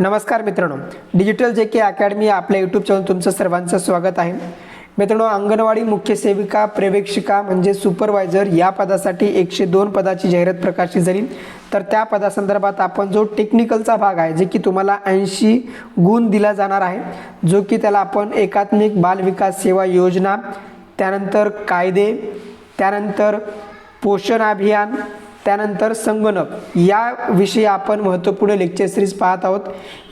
नमस्कार मित्रांनो. Digital J K academy आपल्या यूट्यूब चॅनल तुमचं सर्वांचं स्वागत आहे. मित्रांनो अंगणवाडी मुख्य सेविका पर्यवेक्षिका म्हणजे सुपरवायझर या पदासाठी एकशे दोन पदाची जाहिरात प्रकाशित झाली. तर त्या पदासंदर्भात आपण जो टेक्निकलचा भाग आहे जे की तुम्हाला ऐंशी गुण दिला जाणार आहे जो की त्याला आपण एकात्मिक बाल विकास सेवा योजना त्यानंतर कायदे त्यानंतर पोषण अभियान त्यानंतर संगणक. या विषयी आपण महत्त्वपूर्ण लेक्चर सिरीज पाहत आहोत.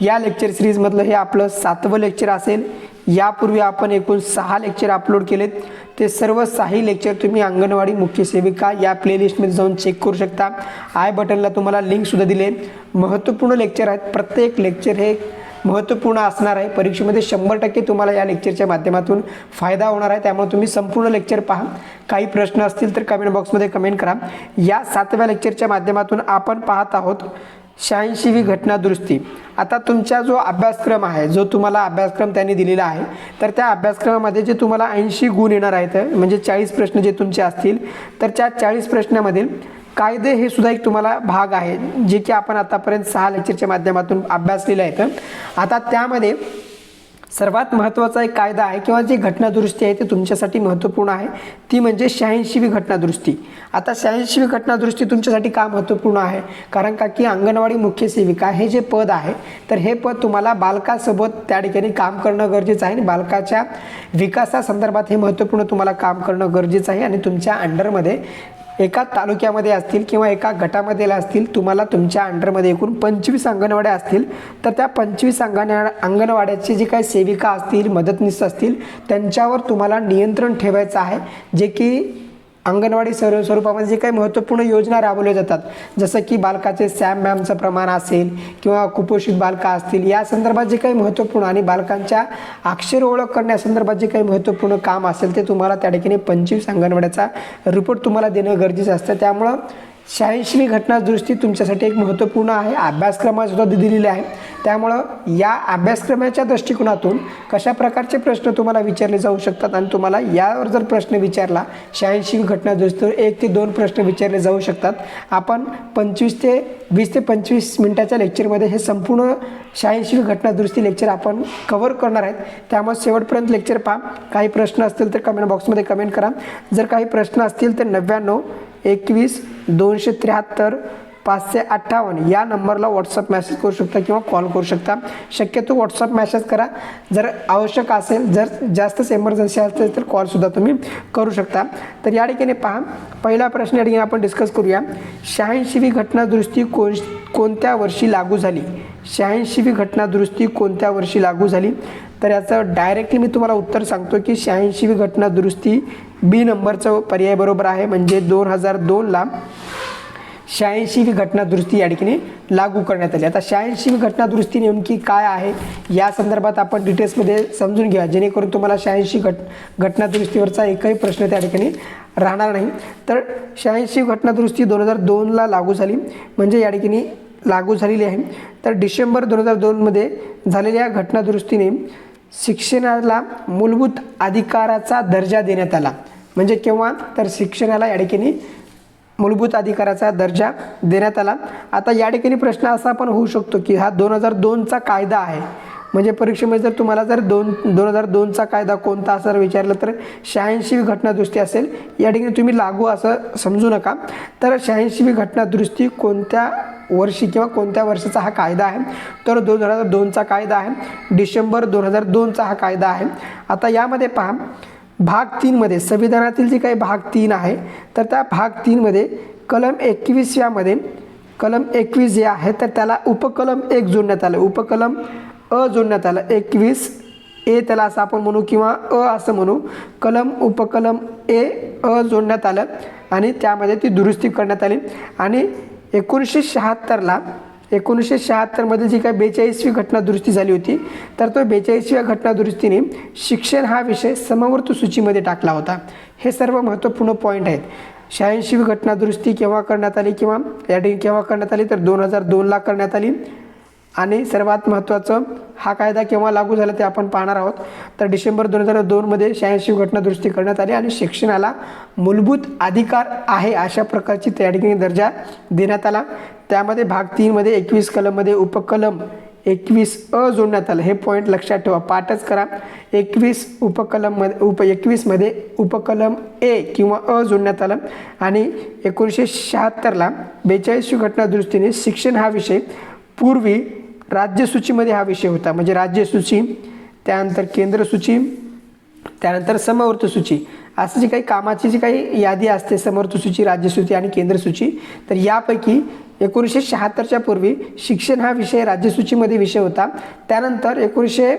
या लेक्चर सिरीजमधलं हे आपलं सातवं लेक्चर असेल. यापूर्वी आपण एकूण सहा लेक्चर अपलोड केलेत. ते सर्व साही लेक्चर तुम्ही अंगणवाडी मुख्य सेविका या प्लेलिस्टमध्ये जाऊन चेक करू शकता. आय बटनला तुम्हाला लिंकसुद्धा दिले महत्त्वपूर्ण लेक्चर आहेत. प्रत्येक लेक्चर हे महत्त्वपूर्ण असणार आहे. परीक्षेमध्ये शंभर टक्के तुम्हाला या लेक्चरच्या माध्यमातून फायदा होणार आहे. त्यामुळे तुम्ही संपूर्ण लेक्चर पहा. काही प्रश्न असतील तर कमेंट बॉक्समध्ये कमेंट करा. या सातव्या लेक्चरच्या माध्यमातून आपण पाहत आहोत शहाऐंशीवी घटना दुरुस्ती आता तुमचा जो अभ्यासक्रम आहे जो तुम्हाला अभ्यासक्रम त्यांनी दिलेला आहे तर त्या अभ्यासक्रमामध्ये जे तुम्हाला ऐंशी गुण येणार आहेत म्हणजे चाळीस प्रश्न जे तुमचे असतील तर त्या चाळीस प्रश्नामधील कायदे हे सुद्धा एक तुम्हाला भाग आहे जे की आपण आतापर्यंत सहा लेक्चरच्या माध्यमातून अभ्यासलेलं आहे तर आता त्यामध्ये सर्वात महत्त्वाचा एक कायदा आहे किंवा जी घटनादुरुस्ती आहे ती तुमच्यासाठी महत्त्वपूर्ण आहे. ती म्हणजे शहाऐंशीवी घटनादुरुस्ती. आता शहाऐंशीवी घटनादुरुस्ती तुमच्यासाठी का महत्त्वपूर्ण आहे? कारण का की अंगणवाडी मुख्य सेविका हे जे पद आहे तर हे पद तुम्हाला बालकासोबत त्या ठिकाणी काम करणं गरजेचं आहे आणि बालकाच्या विकासासंदर्भात हे महत्त्वपूर्ण तुम्हाला काम करणं गरजेचं आहे आणि तुमच्या अंडरमध्ये एका तालुक्यामध्ये असतील किंवा एका गटामध्ये असतील तुम्हाला तुमच्या अंडरमध्ये एकूण पंचवीस अंगणवाड्या असतील तर त्या पंचवीस अंगणवा अंगणवाड्याचे जे काही सेविका असतील मदतनीस असतील त्यांच्यावर तुम्हाला नियंत्रण ठेवायचं आहे जे की अंगणवाडी सर्व स्वरूपामध्ये जे काही महत्त्वपूर्ण योजना राबवल्या जातात जसं की बालकाचे सॅम मॅमचं प्रमाण असेल किंवा कुपोषित बालका असतील या संदर्भात जे काही महत्त्वपूर्ण आणि बालकांच्या अक्षर ओळख करण्यासंदर्भात जे काही महत्त्वपूर्ण काम असेल ते तुम्हाला त्या ठिकाणी पंचवीस अंगणवाड्याचा रिपोर्ट तुम्हाला देणं गरजेचं असतं. त्यामुळं शहाऐंशीवी घटनादुरुस्ती तुमच्यासाठी एक महत्त्वपूर्ण आहे. अभ्यासक्रमासुद्धा दिलेले आहे. त्यामुळं या अभ्यासक्रमाच्या दृष्टिकोनातून कशा प्रकारचे प्रश्न तुम्हाला विचारले जाऊ शकतात आणि तुम्हाला यावर जर प्रश्न विचारला शहाऐंशीवी घटनादुरुस्तीवर एक ते दोन प्रश्न विचारले जाऊ शकतात. आपण पंचवीस ते वीस ते पंचवीस मिनटाच्या लेक्चरमध्ये हे संपूर्ण शहाऐंशीवी घटनादुरुस्ती लेक्चर आपण कव्हर करणार आहेत. त्यामुळे शेवटपर्यंत लेक्चर पहा. काही प्रश्न असतील तर कमेंट बॉक्समध्ये कमेंट करा. जर काही प्रश्न असतील तर नव्याण्णव एकवीस दोनशे त्र्याहत्तर पाचशे अठ्ठावन्न. या नंबरला व्हॉट्सअप मेसेज करू शकता किंवा कॉल करू शकता. शक्यतो व्हॉट्सअप मेसेज करा. जर आवश्यक असेल जर जास्तच एमर्जन्सी असेल तर कॉलसुद्धा तुम्ही करू शकता. तर या ठिकाणी पहा. पहिला प्रश्न या ठिकाणी आपण डिस्कस करूया. शहाऐंशीवी घटनादुरुस्ती कोण कोणत्या वर्षी लागू झाली? शहाऐंशीवी घटनादुरुस्ती कोणत्या वर्षी लागू झाली? तर याचं डायरेक्टली मी तुम्हाला उत्तर सांगतो की शहाऐंशीवी घटनादुरुस्ती बी नंबरचं पर्याय बरोबर आहे म्हणजे दोन हजार दोनला शहाऐंशीवी घटना दुरुस्ती या ठिकाणी लागू करण्यात आली. आता शहाऐंशीवी घटना दुरुस्ती नेमकी काय आहे या संदर्भात आपण डिटेल्समध्ये समजून घ्या जेणेकरून तुम्हाला शहाऐंशी घट घटना दुरुस्तीवरचा एकही प्रश्न त्या ठिकाणी राहणार नाही. तर शहाऐंशी घटना दुरुस्ती दोन हजार दोनला लागू झाली म्हणजे या ठिकाणी लागू झालेली आहे. तर डिसेंबर दोन हजार दोनमध्ये झालेल्या घटना दुरुस्तीने शिक्षणाला मूलभूत अधिकाराचा दर्जा देण्यात आला. म्हणजे केव्हा? तर शिक्षणाला या ठिकाणी मूलभूत अधिकाराचा दर्जा देण्यात आला. आता या ठिकाणी प्रश्न असा पण होऊ शकतो की हा दोन हजार दोनचा कायदा आहे. म्हणजे परीक्षेमध्ये जर तुम्हाला जर दोन दोन हजार दोनचा कायदा कोणता असं विचारलं तर शहाऐंशीवी घटनादुरुस्ती असेल. या ठिकाणी तुम्ही लागू असं समजू नका. तर शहाऐंशीवी घटनादुरुस्ती कोणत्या वर्षी किंवा कोणत्या वर्षाचा हा कायदा आहे? तर दोन हजार दोनचा कायदा आहे. डिसेंबर दोन हजार दोनचा हा कायदा आहे. आता यामध्ये पहा. भाग तीनमध्ये संविधानातील जे काही भाग तीन आहे तर त्या भाग तीनमध्ये कलम एकवीस यामध्ये कलम एकवीस जे आहे तर त्याला उपकलम एक जोडण्यात आलं. उपकलम अ जोडण्यात आलं. एकवीस ए त्याला असं आपण म्हणू किंवा अ असं म्हणू. कलम उपकलम ए अ जोडण्यात आलं आणि त्यामध्ये ती दुरुस्ती करण्यात आली. आणि एकोणीसशे शहात्तरला एकोणीसशे शहात्तरमध्ये जी काही बेचाळीसवी घटना दुरुस्ती झाली होती तर तो बेचाळीसव्या घटना दुरुस्तीने शिक्षण हा विषय समवर्त सूचीमध्ये टाकला होता. हे सर्व महत्त्वपूर्ण पॉईंट आहेत. शहाऐंशीवी घटना दुरुस्ती केव्हा करण्यात आली किंवा या ठिकाणी केव्हा करण्यात आली तर दोन हजार दोनला करण्यात आली. आणि सर्वात महत्त्वाचं हा कायदा केव्हा लागू झाला ते आपण पाहणार आहोत. तर डिसेंबर दोन हजार दोनमध्ये शहाऐंशी घटना दुरुस्ती करण्यात आली आणि शिक्षणाला मूलभूत अधिकार आहे अशा प्रकारची त्या ठिकाणी दर्जा देण्यात आला. त्यामध्ये भाग तीनमध्ये एकवीस कलममध्ये उपकलम एकवीस अ जोडण्यात आलं. हे पॉईंट लक्षात ठेवा. पाठच करा. एकवीस उपकलममध्ये उप एकवीसमध्ये उपकलम ए किंवा अ जोडण्यात आलं. आणि एकोणीसशे शहात्तरला बेचाळीसशे घटना दृष्टीने शिक्षण हा विषय पूर्वी राज्यसूचीमध्ये हा विषय होता. म्हणजे राज्यसूची त्यानंतर केंद्रसूची त्यानंतर समवर्त सूची असं जी काही कामाची जी काही यादी असते समर्थ सूची राज्यसूची आणि केंद्रसूची तर यापैकी एकोणीसशे शहात्तरच्या पूर्वी शिक्षण हा विषय राज्यसूचीमध्ये विषय होता. त्यानंतर एकोणीसशे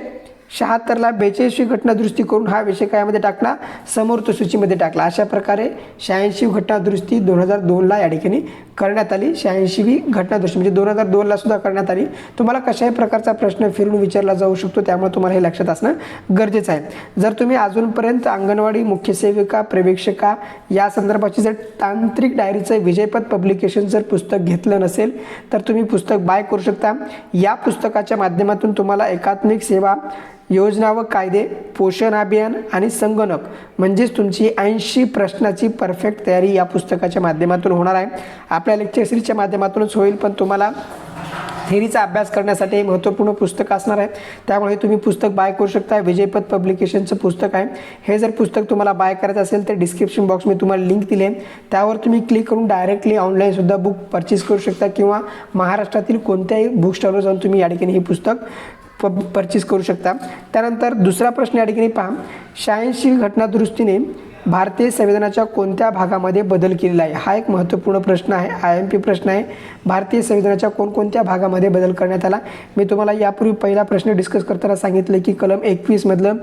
शहात्तरला बेचाळीसवी घटनादुरुस्ती करून हा विषय कायमध्ये टाकला? समर्थ सूचीमध्ये टाकला. अशा प्रकारे शहाऐंशी घटनादुरुस्ती दोन हजार दोनला या ठिकाणी करण्यात आली. शहाऐंशीवी घटनादुरुस्ती म्हणजे दोन हजार दोनला सुद्धा करण्यात आली. तुम्हाला कशाही प्रकारचा प्रश्न फिरून विचारला जाऊ शकतो. त्यामुळे तुम्हाला हे लक्षात असणं गरजेचं आहे. जर तुम्ही अजूनपर्यंत अंगणवाडी मुख्य सेविका प्रवेशिका या संदर्भाची जर तांत्रिक डायरीचं विजयपद पब्लिकेशन जर पुस्तक घेतलं नसेल तर तुम्ही पुस्तक बाय करू शकता. या पुस्तकाच्या माध्यमातून तुम्हाला एकात्मिक सेवा योजना व कायदे पोषण अभियान आणि संगणक म्हणजेच तुमची ऐंशी प्रश्नाची परफेक्ट तयारी या पुस्तकाच्या माध्यमातून होणार आहे. आपल्या लेक्चर सिरीजच्या माध्यमातूनच होईल पण तुम्हाला थेरीचा अभ्यास करण्यासाठी हे महत्त्वपूर्ण पुस्तक असणार आहे. त्यामुळे तुम्ही पुस्तक बाय करू शकता. विजयपथ पब्लिकेशनचं पुस्तक आहे. हे जर पुस्तक तुम्हाला बाय करायचं असेल तर डिस्क्रिप्शन बॉक्स मी तुम्हाला लिंक दिली आहे. त्यावर तुम्ही क्लिक करून डायरेक्टली ऑनलाईनसुद्धा बुक परचेस करू शकता किंवा महाराष्ट्रातील कोणत्याही बुक स्टॉलवर जाऊन तुम्ही या ठिकाणी हे पुस्तक प परचेस करू शकता. त्यानंतर दुसरा प्रश्न या ठिकाणी पहा. शहाऐंशी घटनादुरुस्तीने भारतीय संविधानाच्या कोणत्या भागामध्ये बदल केलेला आहे? हा एक महत्त्वपूर्ण प्रश्न आहे. आय एम पी प्रश्न आहे. भारतीय संविधानाच्या कोणकोणत्या भागामध्ये बदल करण्यात आला? मी तुम्हाला यापूर्वी पहिला प्रश्न डिस्कस करताना सांगितलं की कलम एकवीसमधलं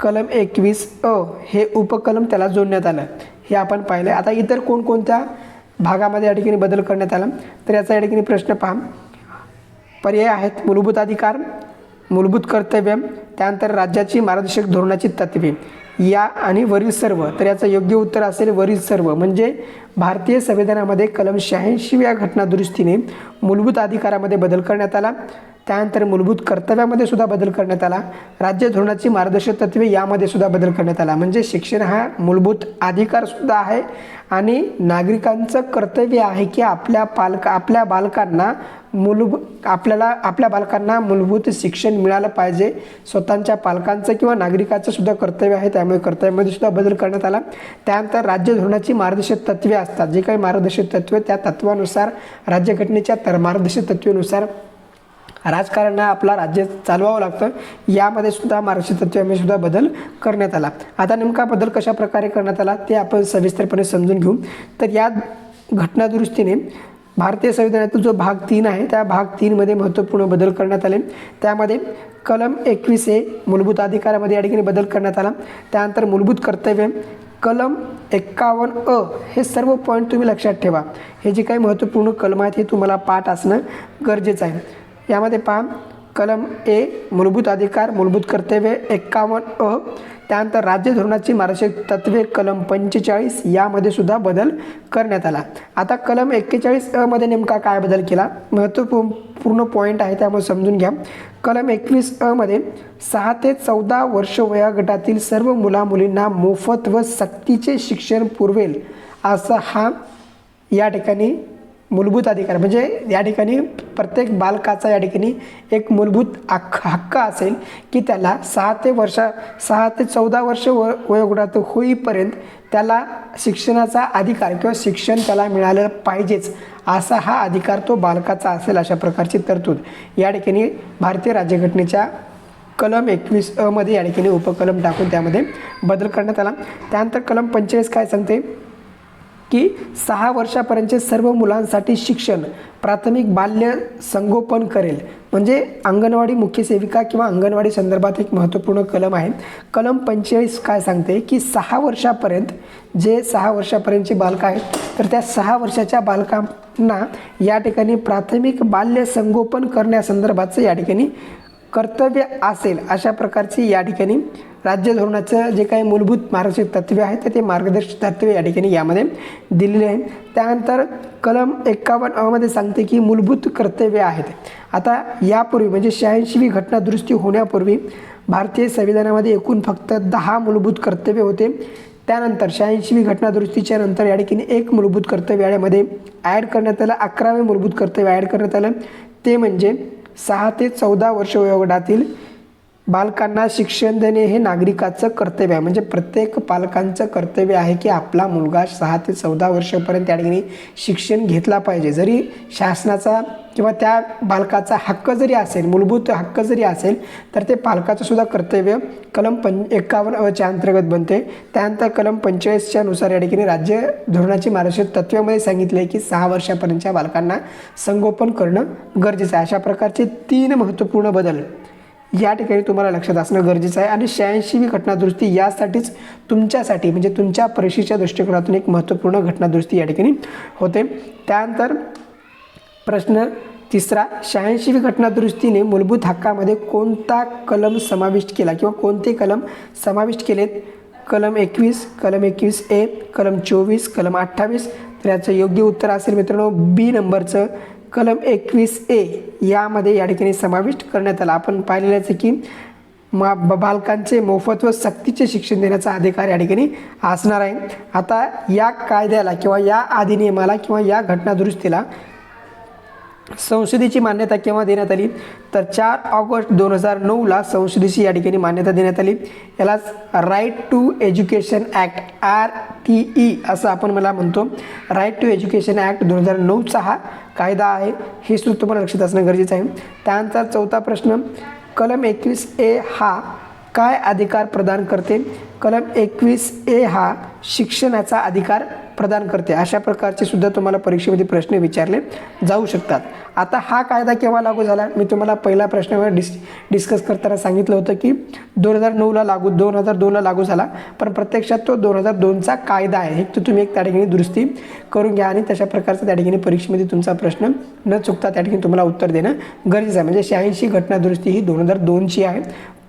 कलम एकवीस अ हे उपकलम त्याला जोडण्यात आलं. हे आपण पाहिलं आता इतर कोणकोणत्या भागामध्ये या ठिकाणी बदल करण्यात आला? तर याचा या ठिकाणी प्रश्न पहा. पर्याय आहेत. मूलभूत अधिकार मूलभूत कर्तव्य त्यानंतर राज्याची मार्गदर्शक धोरणाची तत्वे. या आणि वरील सर्व तर याचं योग्य उत्तर असेल वरील सर्व. म्हणजे भारतीय संविधानामध्ये कलम शहाऐंशीव्या घटनादुरुस्तीने मूलभूत अधिकारामध्ये बदल करण्यात आला. त्यानंतर मूलभूत कर्तव्यामध्ये सुद्धा बदल करण्यात आला. राज्य धोरणाची मार्गदर्शक तत्वे यामध्ये सुद्धा बदल करण्यात आला. म्हणजे शिक्षण हा मूलभूत अधिकारसुद्धा आहे आणि नागरिकांचं कर्तव्य आहे की आपल्या पालक आपल्या बालकांना मूलभूत आपल्याला आपल्या बालकांना मूलभूत शिक्षण मिळालं पाहिजे. स्वतःच्या पालकांचं किंवा नागरिकाचं सुद्धा कर्तव्य आहे. त्यामुळे कर्तव्यामध्ये सुद्धा बदल करण्यात आला. त्यानंतर राज्य धोरणाची मार्गदर्शक तत्वे असतात. जे काही मार्गदर्शक तत्वे त्या तत्वानुसार राज्यघटनेच्या तर मार्गदर्शक तत्वेनुसार राजकारण आपला राज्य चालवावं लागतं. यामध्ये सुद्धा मार्गदर्शक तत्वामध्ये सुद्धा बदल करण्यात आला. आता नेमका बदल कशा प्रकारे करण्यात आला ते आपण सविस्तरपणे समजून घेऊ. तर या घटनादुरुस्तीने भारतीय संविधानातील जो भाग तीन आहे त्या भाग तीनमध्ये महत्त्वपूर्ण बदल करण्यात आले. त्यामध्ये कलम एकवीस ए मूलभूत अधिकारामध्ये या ठिकाणी बदल करण्यात आला. त्यानंतर मूलभूत कर्तव्य कलम एक्कावन्न अ हे सर्व पॉईंट तुम्ही लक्षात ठेवा. हे जे काही महत्त्वपूर्ण कलम आहेत हे तुम्हाला पाठ असणं गरजेचं आहे. यामध्ये पहा कलम ए मूलभूत अधिकार मूलभूत कर्तव्य एक्कावन्न अ त्यानंतर राज्य धोरणाची मार्गदर्शक तत्वे कलम पंचेचाळीस यामध्ये सुद्धा बदल करण्यात आला. आता कलम एक्केचाळीस अमध्ये नेमका काय बदल केला? महत्त्वपूर्ण पूर्ण पॉईंट आहे त्यामुळे समजून घ्या. कलम एकवीस अमध्ये सहा ते चौदा वर्ष वयोगटातील सर्व मुलामुलींना मोफत व सक्तीचे शिक्षण पुरवेल असा हा या ठिकाणी मूलभूत अधिकार. म्हणजे या ठिकाणी प्रत्येक बालकाचा या ठिकाणी एक मूलभूत हक्क हक्क असेल की त्याला सहा ते वर्षा सहा ते चौदा वर्ष व वयोगटात होईपर्यंत त्याला शिक्षणाचा अधिकार किंवा शिक्षण त्याला मिळालं पाहिजेच असा हा अधिकार तो बालकाचा असेल अशा प्रकारची तरतूद. या ठिकाणी भारतीय राज्यघटनेच्या कलम एकवीस अमध्ये या ठिकाणी उपकलम टाकून त्यामध्ये बदल करण्यात आला. त्यानंतर कलम पंचेचाळीस काय सांगते? की सहा वर्षापर्यंतचे सर्व मुलांसाठी शिक्षण प्राथमिक बाल्य संगोपन करेल. म्हणजे अंगणवाडी मुख्य सेविका किंवा अंगणवाडी संदर्भात एक महत्त्वपूर्ण कलम आहे. कलम पंचेचाळीस काय सांगते की सहा वर्षापर्यंत जे सहा वर्षापर्यंतचे बालकं आहेत तर त्या सहा वर्षाच्या बालकांना या ठिकाणी प्राथमिक बाल्य संगोपन करण्यासंदर्भाचं या ठिकाणी कर्तव्य असेल अशा प्रकारची या ठिकाणी राज्य धोरणाचं जे काही मूलभूत मार्गदर्शक तत्वे आहेत तर ते मार्गदर्शक तत्वे या ठिकाणी यामध्ये दिलेले आहेत. त्यानंतर कलम एक्कावन्न अमध्ये सांगते की मूलभूत कर्तव्य आहेत. आता यापूर्वी म्हणजे शहाऐंशीवी घटना दुरुस्ती होण्यापूर्वी भारतीय संविधानामध्ये एकूण फक्त दहा मूलभूत कर्तव्य होते. त्यानंतर शहाऐंशीवी घटना दुरुस्तीच्या नंतर या ठिकाणी एक मूलभूत कर्तव्य यामध्ये ॲड करण्यात आलं अकरावे मूलभूत कर्तव्य ॲड करण्यात आलं. ते म्हणजे सहा ते चौदा वर्ष वयोगटातील बालकांना शिक्षण देणे हे नागरिकाचं कर्तव्य आहे. म्हणजे प्रत्येक पालकांचं कर्तव्य आहे की आपला मुलगा सहा ते चौदा वर्षापर्यंत त्या ठिकाणी शिक्षण घेतला पाहिजे. जरी शासनाचा किंवा त्या बालकाचा हक्क जरी असेल मूलभूत हक्क जरी असेल तर ते पालकाचं सुद्धा कर्तव्य कलम पं एकावन्न च्या अंतर्गत बनते. त्यानंतर कलम पंचेचाळीसच्या नुसार या ठिकाणी राज्य धोरणाची महाराष्ट्र तत्वामध्ये सांगितले आहे की सहा वर्षापर्यंतच्या बालकांना संगोपन करणं गरजेचं आहे. अशा प्रकारचे तीन महत्त्वपूर्ण बदल या ठिकाणी तुम्हाला लक्षात असणं गरजेचं आहे. आणि शहाऐंशीवी घटनादुरुस्ती यासाठीच तुमच्यासाठी म्हणजे तुमच्या परीक्षेच्या दृष्टिकोनातून एक महत्त्वपूर्ण घटनादुरुस्ती या ठिकाणी होते. त्यानंतर प्रश्न तिसरा शहाऐंशीवी घटनादुरुस्तीने मूलभूत हक्कामध्ये कोणता कलम समाविष्ट केला किंवा कोणते कलम समाविष्ट केलेत? कलम एकवीस कलम एकवीस ए कलम चोवीस कलम अठ्ठावीस. तर याचं योग्य उत्तर असेल मित्रांनो बी नंबरचं. कलम एकवीस ए यामध्ये या ठिकाणी समाविष्ट करण्यात आला. आपण पाहिलेलं आहे की मा बालकांचे मोफत व सक्तीचे शिक्षण देण्याचा अधिकार या ठिकाणी असणार आहे. आता या कायद्याला किंवा या अधिनियमाला किंवा या घटनादुरुस्तीला संसदेची मान्यता केव्हा देण्यात आली? तर चार ऑगस्ट दोन हजार नऊला संसदेची या ठिकाणी मान्यता देण्यात आली. यालाच right to education act R T E असं आपण मला म्हणतो. राईट टू एज्युकेशन ॲक्ट दोन हजार नऊचा हा कायदा आहे. हे सुद्धा तुम्हाला लक्षात असणं गरजेचं आहे. त्यानंतर चौथा प्रश्न कलम एकवीस ए हा काय अधिकार प्रदान करते? कलम एकवीस ए हा शिक्षणाचा अधिकार प्रदान करते. अशा प्रकारचे सुद्धा तुम्हाला परीक्षेमध्ये प्रश्न विचारले जाऊ शकतात. आता हा कायदा केव्हा लागू झाला? मी तुम्हाला पहिला प्रश्नावर डिस डिस्कस करताना सांगितलं होतं की दोन हजार नऊला लागू दोन हजार दोनला लागू झाला. पण प्रत्यक्षात तो दोन हजार दोनचा कायदा आहे. तर तुम्ही एक त्या ठिकाणी दुरुस्ती करून घ्या आणि तशा प्रकारचा त्या ठिकाणी परीक्षेमध्ये तुमचा प्रश्न न चुकता त्या ठिकाणी तुम्हाला उत्तर देणं गरजेचं आहे. म्हणजे शहाऐंशी घटना दुरुस्ती ही दोन हजार दोनची आहे.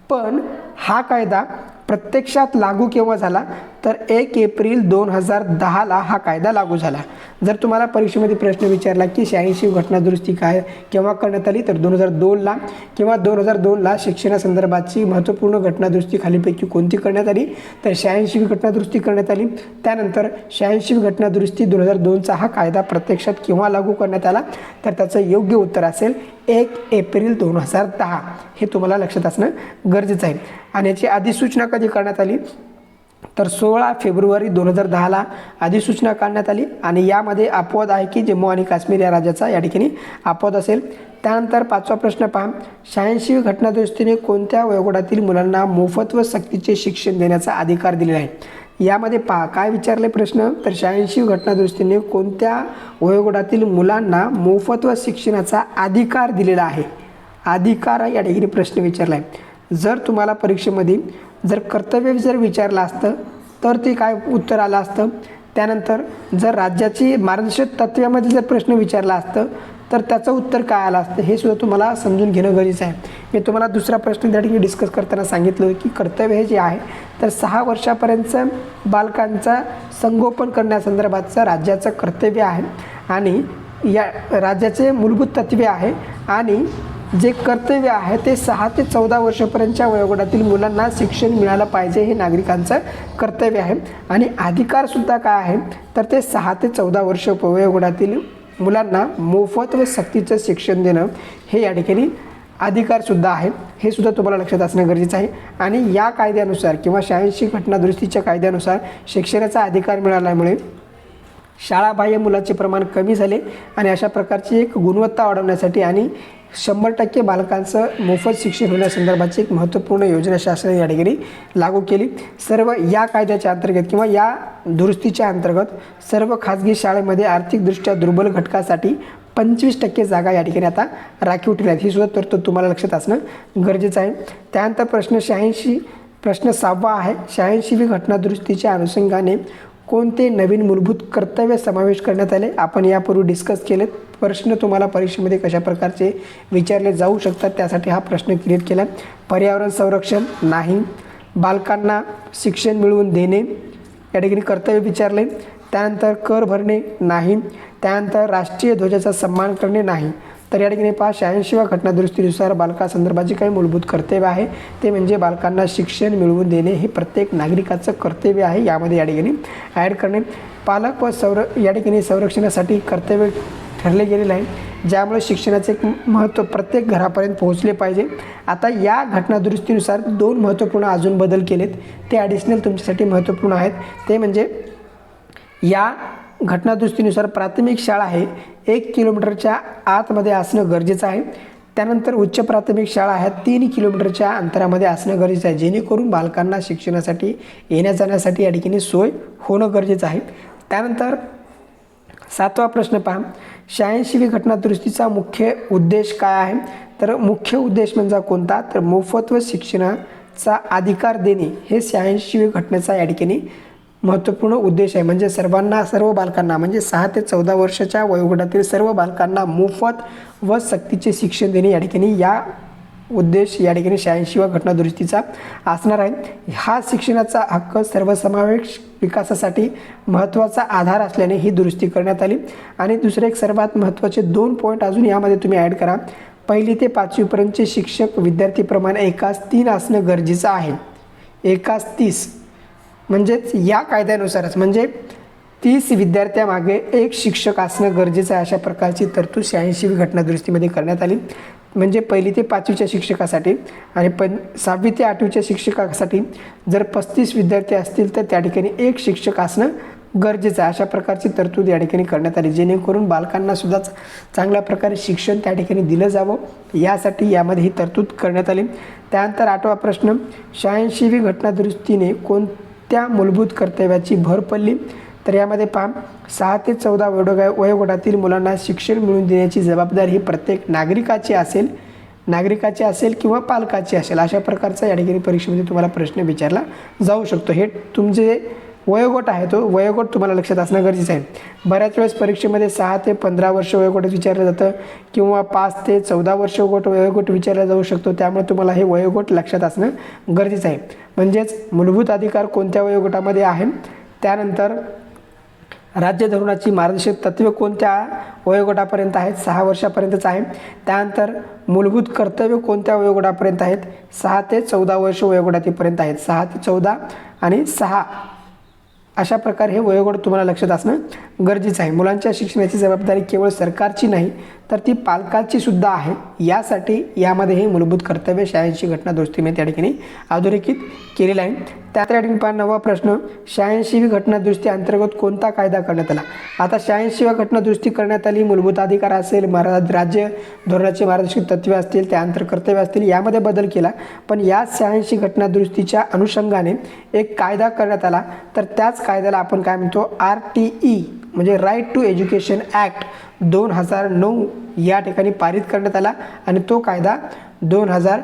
पण हा कायदा प्रत्यक्षात लागू केव्हा झाला? तर एक एप्रिल दोन हजार दहाला हा कायदा लागू झाला. जर तुम्हाला परीक्षेमध्ये प्रश्न विचारला की शहाऐंशी घटनादुरुस्ती काय केव्हा करण्यात आली तर दोन हजार दोनला किंवा दोन हजार दोनला शिक्षणासंदर्भाची महत्त्वपूर्ण घटनादुरुस्ती खालीपैकी कोणती करण्यात आली तर शहाऐंशी घटनादुरुस्ती करण्यात आली. त्यानंतर शहाऐंशी घटनादुरुस्ती दोन हजार दोनचा हा कायदा प्रत्यक्षात केव्हा लागू करण्यात आला तर त्याचं योग्य उत्तर असेल एक एप्रिल दोन हजार दहा. हे तुम्हाला लक्षात असणं गरजेचं आहे. आणि याची अधिसूचना कधी करण्यात आली तर सोळा फेब्रुवारी दोन हजार दहाला अधिसूचना काढण्यात आली आणि यामध्ये अपवाद आहे की जम्मू आणि काश्मीर या राज्याचा या ठिकाणी अपवाद असेल. त्यानंतर पाचवा प्रश्न पहा. शहाऐंशी घटनादुरुस्तीने कोणत्या वयोगटातील मुलांना मोफत व सक्तीचे शिक्षण देण्याचा अधिकार दिलेला आहे? यामध्ये पहा काय विचारले प्रश्न? तर शहाऐंशी घटनादुरुस्तीने कोणत्या वयोगटातील मुलांना मोफत व शिक्षणाचा अधिकार दिलेला आहे? अधिकार या ठिकाणी प्रश्न विचारला आहे जर तुम्हाला परीक्षेमध्ये जर कर्तव्य जर विचारलं असतं तर ते काय उत्तर आलं असतं? त्यानंतर जर राज्याची मार्गदर्शक तत्वामध्ये जर प्रश्न विचारला असतं तर त्याचं उत्तर काय आलं असतं? हे सुद्धा तुम्हाला समजून घेणं गरजेचं आहे. मी तुम्हाला दुसरा प्रश्न त्या ठिकाणी डिस्कस करताना सांगितलं की कर्तव्य हे जे आहे तर सहा वर्षापर्यंत बालकांचा संगोपन करण्यासंदर्भातचं राज्याचं कर्तव्य आहे आणि या राज्याचे मूलभूत तत्वे आहे आणि जे कर्तव्य आहे ते सहा ते चौदा वर्षापर्यंतच्या वयोगटातील मुलांना शिक्षण मिळालं पाहिजे हे नागरिकांचं कर्तव्य आहे. आणि अधिकारसुद्धा काय आहे? तर ते सहा ते चौदा वर्ष वयोगटातील मुलांना मोफत व सक्तीचं शिक्षण देणं हे या ठिकाणी अधिकारसुद्धा आहे. हे सुद्धा तुम्हाला लक्षात असणं गरजेचं आहे. आणि या कायद्यानुसार किंवा शहाऐंशी घटनादुरुस्तीच्या कायद्यानुसार शिक्षणाचा अधिकार मिळाल्यामुळे शाळाबाह्य मुलाचे प्रमाण कमी झाले आणि अशा प्रकारची एक गुणवत्ता वाढवण्यासाठी आणि शंभर टक्के बालकांचं मोफत शिक्षण होण्यासंदर्भाची एक महत्त्वपूर्ण योजना शासनाने या ठिकाणी लागू केली. सर्व या कायद्याच्या अंतर्गत किंवा या दुरुस्तीच्या अंतर्गत सर्व खाजगी शाळेमध्ये आर्थिकदृष्ट्या दुर्बल घटकासाठी पंचवीस टक्के जागा या ठिकाणी आता राखीव ठेवण्यात ही सुद्धा तरतूद तुम्हाला लक्षात असणं गरजेचं आहे. त्यानंतर प्रश्न शहाऐंशी प्रश्न सहावा आहे. शहाऐंशीवी घटनादुरुस्तीच्या अनुषंगाने कोणते नवीन मूलभूत कर्तव्य समावेश करण्यात आले? आपण यापूर्वी डिस्कस केलेत. प्रश्न तुम्हाला परीक्षेमध्ये कशा प्रकारचे विचारले जाऊ शकतात त्यासाठी हा प्रश्न क्रिएट केला. पर्यावरण संरक्षण नाही. बालकांना शिक्षण मिळवून देणे. या ठिकाणी कर्तव्य विचारले. त्यानंतर कर भरणे नाही. त्यानंतर राष्ट्रीय ध्वजाचा सन्मान करणे नाही. तर या ठिकाणी पहा शहाऐंशीव्या घटनादुरुस्तीनुसार बालकासंदर्भाची काही मूलभूत कर्तव्य आहे. ते म्हणजे बालकांना शिक्षण मिळवून देणे हे प्रत्येक नागरिकाचं कर्तव्य आहे. यामध्ये या ठिकाणी ॲड करणे. पालक व संर या ठिकाणी संरक्षणासाठी कर्तव्य ठरले गेलेलं आहे. ज्यामुळे शिक्षणाचे एक महत्त्व प्रत्येक घरापर्यंत पोहोचले पाहिजे. आता या घटनादुरुस्तीनुसार दोन महत्त्वपूर्ण अजून बदल केलेत. ते ॲडिशनल तुमच्यासाठी महत्त्वपूर्ण आहेत. ते म्हणजे या घटनादुरुस्तीनुसार प्राथमिक शाळा आहे एक किलोमीटरच्या आतमध्ये असणं गरजेचं आहे. त्यानंतर उच्च प्राथमिक शाळा ह्या तीन किलोमीटरच्या अंतरामध्ये असणं गरजेचं आहे. जेणेकरून बालकांना शिक्षणासाठी येण्या जाण्यासाठी या ठिकाणी सोय होणं गरजेचं आहे. त्यानंतर सातवा प्रश्न पहा. शहाऐंशीवी घटनादुरुस्तीचा मुख्य उद्देश काय आहे? तर मुख्य उद्देश म्हणजे कोणता? तर मोफत व शिक्षणाचा अधिकार देणे हे शहाऐंशीवी घटनेचा या ठिकाणी महत्त्वपूर्ण उद्देश आहे. म्हणजे सर्वांना सर्व बालकांना म्हणजे सहा ते चौदा वर्षाच्या वयोगटातील सर्व बालकांना मोफत व सक्तीचे शिक्षण देणे या ठिकाणी या उद्देश या ठिकाणी शहाऐंशीवा घटनादुरुस्तीचा असणार आहे. हा शिक्षणाचा हक्क सर्वसमावेश विकासासाठी महत्त्वाचा आधार असल्याने ही दुरुस्ती करण्यात आली. आणि दुसरे एक सर्वात महत्त्वाचे दोन पॉईंट अजून यामध्ये तुम्ही ॲड करा. पहिली ते पाचवीपर्यंतचे शिक्षक विद्यार्थीप्रमाणे एकाच तीन असणं गरजेचं आहे. एकाच तीस. म्हणजेच या कायद्यानुसारच. म्हणजे तीस विद्यार्थ्यामागे एक शिक्षक असणं गरजेचं आहे अशा प्रकारची तरतूद शहाऐंशीवी घटनादुरुस्तीमध्ये करण्यात आली. म्हणजे पहिली ते पाचवीच्या शिक्षकासाठी आणि पण सहावी ते आठवीच्या शिक्षकासाठी जर पस्तीस विद्यार्थी असतील तर त्या ठिकाणी एक शिक्षक असणं गरजेचं आहे अशा प्रकारची तरतूद या ठिकाणी करण्यात आली. जेणेकरून बालकांनासुद्धा चांगल्या प्रकारे शिक्षण त्या ठिकाणी दिलं जावं. यासाठी यामध्ये ही तरतूद करण्यात आली. त्यानंतर आठवा प्रश्न शहाऐंशीवी घटनादुरुस्तीने कोण त्या मूलभूत कर्तव्याची भर पडली. तर यामध्ये पहा सहा ते चौदा वयोगा वयोगटातील मुलांना शिक्षण मिळवून देण्याची जबाबदारी ही प्रत्येक नागरिकाची असेल. नागरिकाची असेल किंवा पालकाची असेल अशा प्रकारचा या ठिकाणी परीक्षेमध्ये तुम्हाला प्रश्न विचारला जाऊ शकतो. हे तुमचे वयोगट आहे तो वयोगट तुम्हाला लक्षात असणं गरजेचं आहे. बऱ्याच वेळेस परीक्षेमध्ये सहा ते पंधरा वर्ष वयोगट विचारलं जातं किंवा पाच ते चौदा वर्ष गोट वयोगट विचारला जाऊ शकतो. त्यामुळे तुम्हाला हे वयोगट लक्षात असणं गरजेचं आहे. म्हणजेच मूलभूत अधिकार कोणत्या वयोगटामध्ये आहे? त्यानंतर राज्य धोरणाची मार्गदर्शक तत्त्वे कोणत्या वयोगटापर्यंत आहेत? सहा वर्षापर्यंतच आहे. त्यानंतर मूलभूत कर्तव्य कोणत्या वयोगटापर्यंत आहेत? सहा ते चौदा वर्ष वयोगटातीपर्यंत आहेत. सहा ते चौदा आणि सहा अशा प्रकारे हे वयोगट तुम्हाला लक्षात असणं गरजेचं आहे. मुलांच्या शिक्षणाची जबाबदारी केवळ सरकारची नाही तर ती पालकाची सुद्धा आहे. यासाठी यामध्ये हे मूलभूत कर्तव्य शहाऐंशी घटना दुरुस्तीमध्ये त्या ठिकाणी अधोरेखित केलेलं आहे. त्या त्या ठिकाणी पहा नवा प्रश्न. शहाऐंशीवी घटना दुरुस्ती अंतर्गत कोणता कायदा करण्यात आला? आता शहाऐंशीव्या घटना दुरुस्ती करण्यात आली मूलभूत अधिकार असेल मरा राज्य धोरणाचे मार्गदर्शक तत्वे असतील त्या अंतर कर्तव्य असतील यामध्ये बदल केला. पण या शहाऐंशी घटना दुरुस्तीच्या अनुषंगाने एक कायदा करण्यात आला. तर त्याच कायद्याला आपण काय म्हणतो? R T E. म्हणजे राईट टू एज्युकेशन ॲक्ट दोन हजार नऊ या ठिकाणी पारित करण्यात आला आणि तो कायदा दोन हजार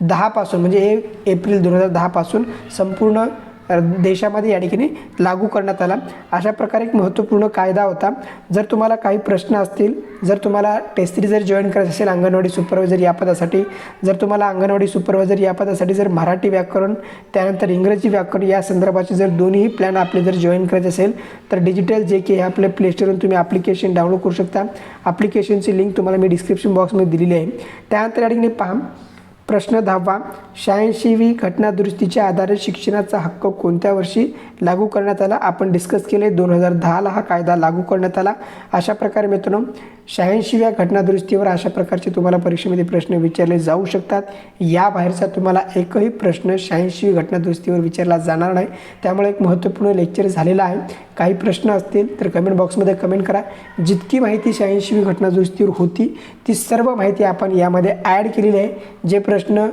दहापासून म्हणजे एप्रिल दोन हजार दहापासून संपूर्ण देशामध्ये या ठिकाणी लागू करण्यात आला. अशा प्रकारे एक महत्त्वपूर्ण कायदा होता. जर तुम्हाला काही प्रश्न असतील जर तुम्हाला टेस्टरी जर जॉईन करायचं असेल अंगणवाडी सुपरवायझर या पदासाठी जर तुम्हाला अंगणवाडी सुपरवायझर या पदासाठी जर मराठी व्याकरण त्यानंतर इंग्रजी व्याकरण या संदर्भाचे जर दोन्ही प्लॅन आपले जर जॉईन करायचे असेल तर डिजिटल जे के हे आपल्या प्लेस्टोरवरून तुम्ही ॲप्लिकेशन डाउनलोड करू शकता. ॲप्लिकेशनची लिंक तुम्हाला मी डिस्क्रिप्शन बॉक्समध्ये दिलेली आहे. त्यानंतर या ठिकाणी पहा. प्रश्न दहावा शहाऐंशीवी घटनादुरुस्तीच्या आधारे शिक्षणाचा हक्क कोणत्या वर्षी लागू करण्यात आला? आपण डिस्कस केले दोन हजार दहाला हा कायदा लागू करण्यात आला. अशा प्रकारे मित्रांनो शहाऐंशीव्या घटनादुरुस्तीवर अशा प्रकारचे तुम्हाला परीक्षेमध्ये प्रश्न विचारले जाऊ शकतात. या बाहेरचा तुम्हाला एकही प्रश्न शहाऐंशी घटनादुरुस्तीवर विचारला जाणार नाही. त्यामुळे एक महत्त्वपूर्ण लेक्चर झालेलं आहे. काही प्रश्न असतील तर कमेंट बॉक्समध्ये कमेंट करा. जितकी माहिती शहाऐंशीवी घटनादुरुस्तीवर होती ती सर्व माहिती आपण यामध्ये ॲड केलेली आहे. जे प्रश्न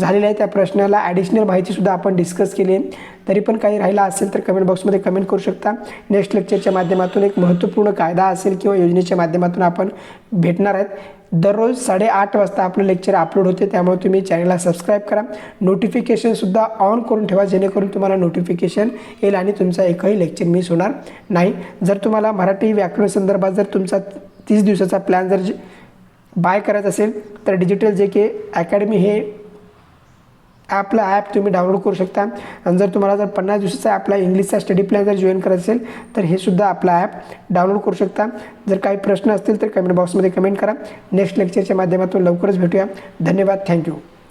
झालेले आहे त्या प्रश्नाला ॲडिशनल माहितीसुद्धा आपण डिस्कस केली तरी पण काही राहिला असेल तर कमेंट बॉक्समध्ये कमेंट करू शकता. नेक्स्ट लेक्चरच्या माध्यमातून एक महत्त्वपूर्ण कायदा असेल किंवा योजनेच्या माध्यमातून आपण भेटणार आहेत. दररोज साडेआठ वाजता आपलं लेक्चर अपलोड होते. त्यामुळे तुम्ही चॅनलला सबस्क्राईब करा. नोटिफिकेशनसुद्धा ऑन करून ठेवा. जेणेकरून तुम्हाला नोटिफिकेशन येईल आणि तुमचा एकही लेक्चर मिस होणार नाही. जर तुम्हाला मराठी व्याकरण संदर्भात जर तुमचा तीस दिवसाचा प्लॅन जर बाय करायचा असेल तर डिजिटल जे के अकॅडमी हे ॲपला ॲप तुम्ही डाउनलोड करू शकता. आणि जर तुम्हाला जर पन्नास दिवसाचा आपला इंग्लिशचा स्टडी प्लॅन जर जॉईन करायचं असेल तर हे सुद्धा आपला ॲप डाउनलोड करू शकता. जर काही प्रश्न असतील तर कमेंट बॉक्समध्ये कमेंट करा. नेक्स्ट लेक्चरच्या माध्यमातून लवकरच भेटूया. धन्यवाद. थँक्यू